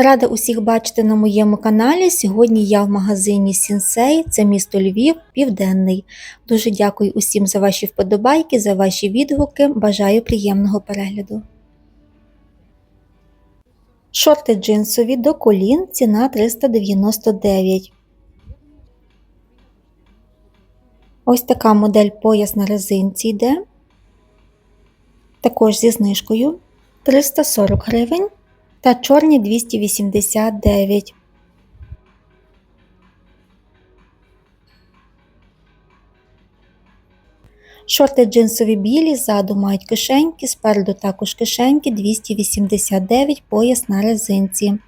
Рада усіх бачити на моєму каналі. Сьогодні я в магазині Сінсей, це місто Львів, Південний. Дуже дякую усім за ваші вподобайки, за ваші відгуки. Бажаю приємного перегляду. Шорти джинсові до колін, ціна 399. Ось така модель пояс на резинці йде. Також зі знижкою 340 гривень та чорні 289. Шорти джинсові білі, ззаду мають кишеньки, спереду також кишеньки 289 пояс на резинці.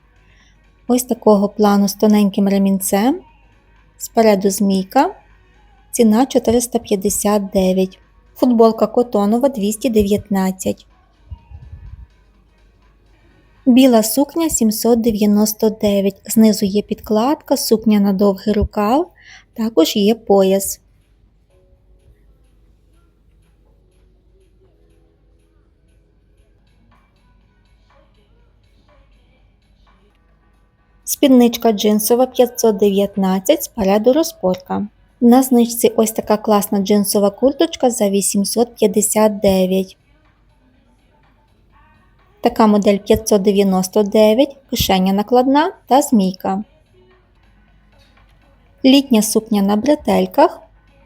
Ось такого плану з тоненьким ремінцем. Спереду змійка. Ціна 459. Футболка котонова 219. Біла сукня 799. Знизу є підкладка, сукня на довгий рукав, також є пояс. Спідничка джинсова 519, спереду розпорка. На знижці ось така класна джинсова курточка за 859. Така модель 599, кишеня накладна та змійка. Літня сукня на бретельках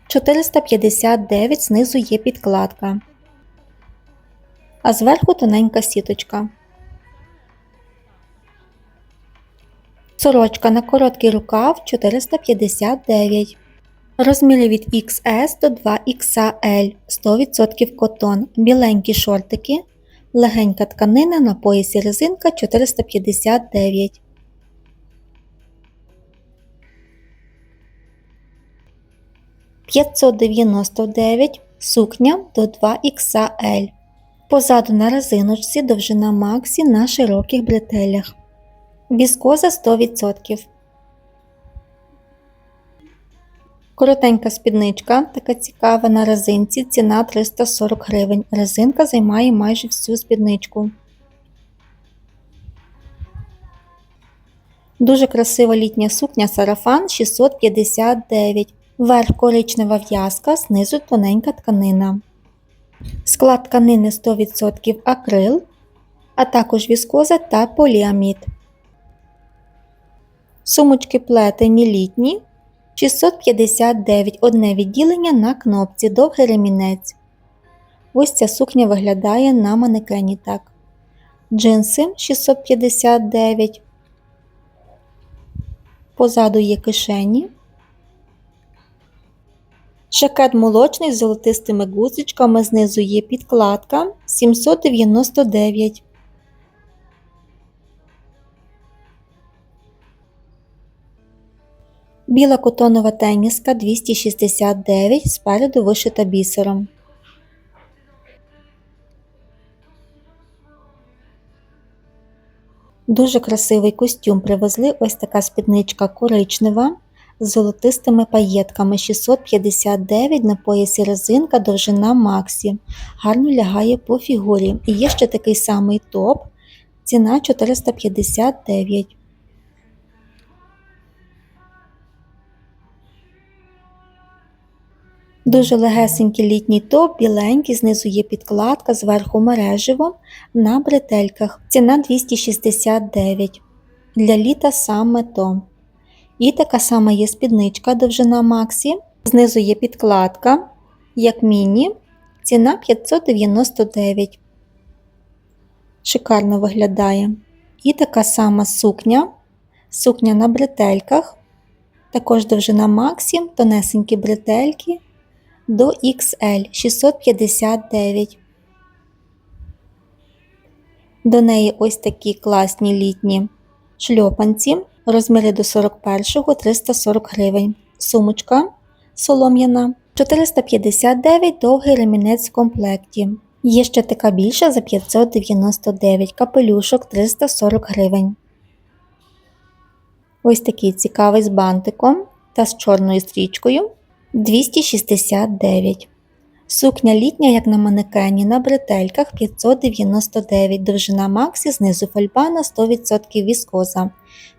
459, знизу є підкладка. А зверху тоненька сіточка. Сорочка на короткий рукав 459. Розміри від XS до 2XL 100% котон. Біленькі шортики. Легенька тканина на поясі резинка 459. «599» сукня до 2XL. Позаду на резиночці довжина Максі на широких бретелях. Віскоза 100%. Коротенька спідничка, така цікава на резинці, ціна 340 гривень. Резинка займає майже всю спідничку. Дуже красива літня сукня сарафан 659. Верх коричнева в'язка, знизу тоненька тканина. Склад тканини 100% акрил, а також віскоза та поліамід. Сумочки плетені літні 659 одне відділення на кнопці, довгий ремінець. Ось ця сукня виглядає на манекені так. Джинси 659. Позаду є кишені. Шакет молочний з золотистими гузичками, знизу є підкладка 799. Біла котонова теніска 269, спереду вишита бісером. Дуже красивий костюм привезли ось така спідничка коричнева з золотистими паєтками 659 на поясі резинка довжина Максі. Гарно лягає по фігурі. І є ще такий самий топ, ціна 459. Дуже легесенький літній топ, біленький, знизу є підкладка, зверху мереживо на бретельках. Ціна 269. Для літа саме то. І така сама є спідничка довжина Максі. Знизу є підкладка, як міні. Ціна 599. Шикарно виглядає. І така сама сукня. Сукня на бретельках. Також довжина Максі, тонесенькі бретельки до XL 659. До неї ось такі класні літні шльопанці, розміри до 41 340 гривень. Сумочка солом'яна 459 довгий ремінець в комплекті. Є ще така більша за 599 капелюшок 340 гривень. Ось такий цікавий з бантиком та з чорною стрічкою 269. Сукня літня, як на манекені, на бретельках 599, довжина Максі, знизу фольба на 100% віскоза.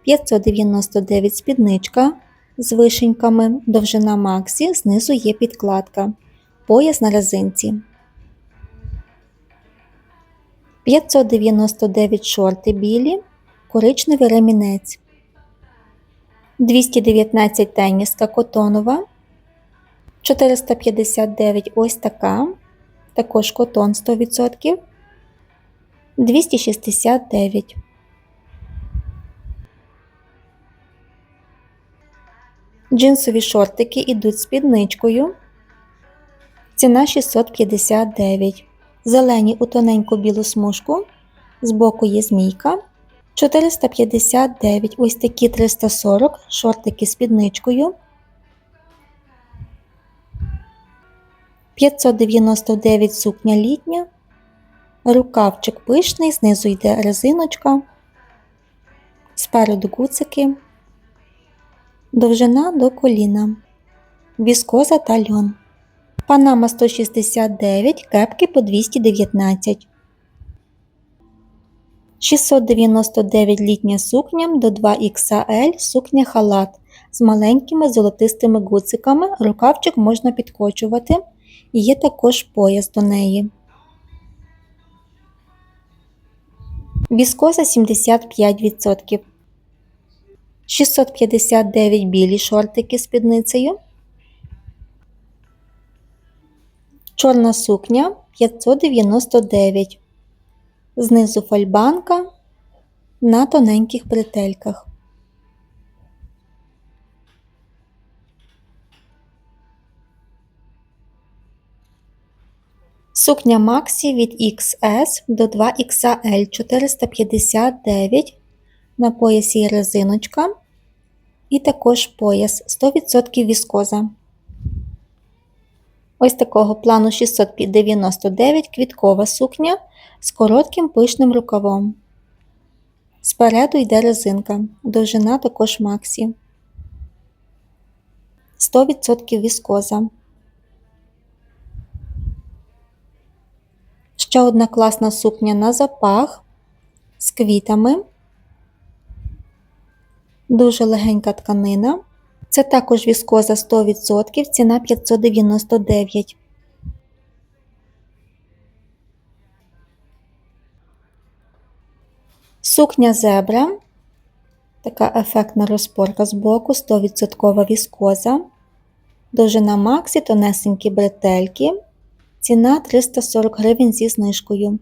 599 спідничка з вишеньками, довжина Максі, знизу є підкладка. Пояс на резинці. 599 шорти білі, коричневий ремінець. 219 теніска котонова. 459 ось така. Також котон 100%. 269. Джинсові шортики йдуть з спідничкою. Ціна 659. Зелені у тоненьку білу смужку. Збоку є змійка. 459. Ось такі 340 шортики з спідничкою. 599 сукня літня. Рукавчик пишний, знизу йде резиночка. Спереду гуцики. Довжина до коліна. Віскоза та льон. Панама 169, кепки по 219. 699 літня сукня до 2XL сукня халат з маленькими золотистими гуциками. Рукавчик можна підкочувати. І є також пояс до неї. Віскоза 75%. 659 білі шортики з спідницею. Чорна сукня 599. Знизу фольбанка на тоненьких бретельках. Сукня Максі від XS до 2XL 459. На поясі резиночка. І також пояс 100% віскоза. Ось такого плану 699 квіткова сукня з коротким пишним рукавом. Спереду йде резинка, довжина також Максі. 100% віскоза. Ще одна класна сукня на запах з квітами. Дуже легенька тканина. Це також віскоза 100%, ціна 599. Сукня зебра. Така ефектна розпорка з боку, 100% віскоза. Довжина Максі, тонесенькі бретельки. Ціна 340 гривень зі знижкою.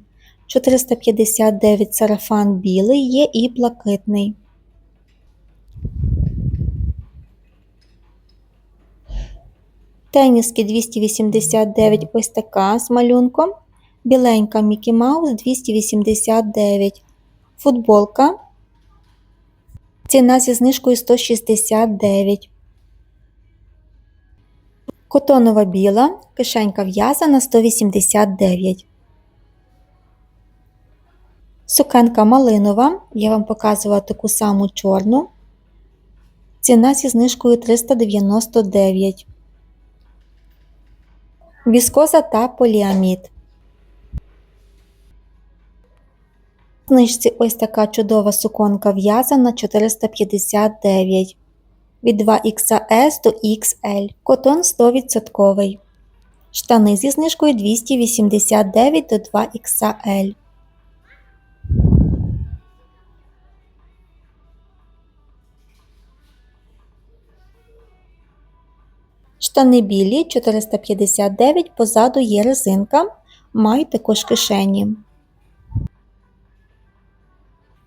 459 сарафан білий є і блакитний. Теніски 289 ось така з малюнком. Біленька Мікі Маус 289. Футболка. Ціна зі знижкою 169. Котонова біла, кишенька в'язана 189. Сукенка малинова. Я вам показувала таку саму чорну. Ціна зі знижкою 399. Віскоза та поліамід. В знижці ось така чудова суконка в'язана 459 від 2XS до XL. Котон 100%. Штани зі знижкою 289 до 2XL. Штани білі 459, позаду є резинка, мають також кишені.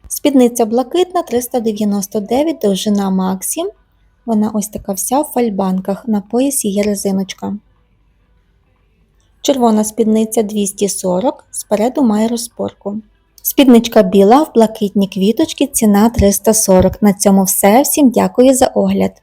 Спідниця блакитна 399, довжина Максі. Вона ось така вся в фальбанках, на поясі є резиночка. Червона спідниця 240, спереду має розпорку. Спідничка біла в блакитні квіточки, ціна 340. На цьому все. Всім дякую за огляд.